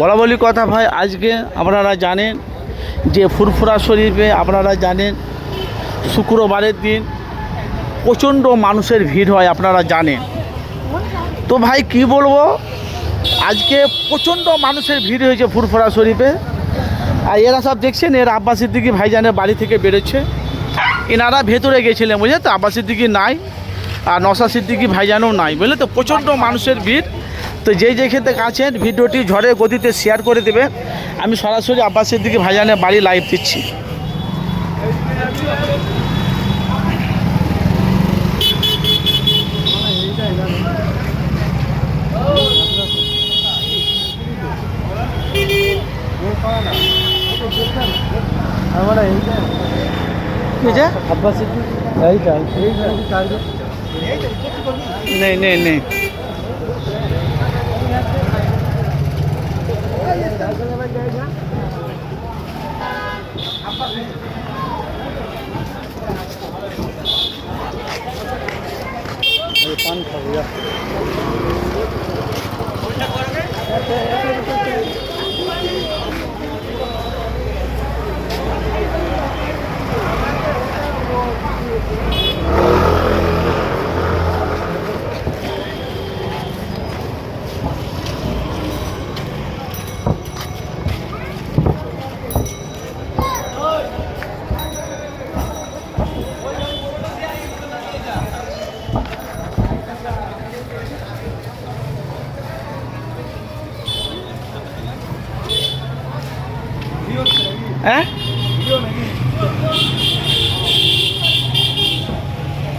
বলা বলি কথা ভাই, আজকে আপনারা জানেন যে ফুরফুরা শরীফে আপনারা জানেন শুক্রবারের দিন প্রচণ্ড মানুষের ভিড় হয়, আপনারা জানেন। তো ভাই, কি বলব? আজকে প্রচণ্ড মানুষের ভিড় হয়েছে ফুরফুরা শরীফে। আর এরা সব দেখছেন, এরা আব্বাস সিদ্দিকি ভাইজানের বাড়ি থেকে বেরোচ্ছে। এনারা ভেতরে গেছিলেন, বুঝলে তো? আব্বাস সিদ্দিকি নাই, আর নসা সিদ্দিকি ভাইজানও নাই, বুঝলে তো? প্রচণ্ড মানুষের ভিড়। তো যেই ক্ষেত্রে আছেন, ভিডিওটি ঝড়ের গতিতে শেয়ার করে দেবে। আমি সরাসরি আব্বাস সিদ্দিকি ভাইজানের বাড়ি লাইভ দিচ্ছি। কি হয়েছে? নেই নেই নেই হ্যাঁ?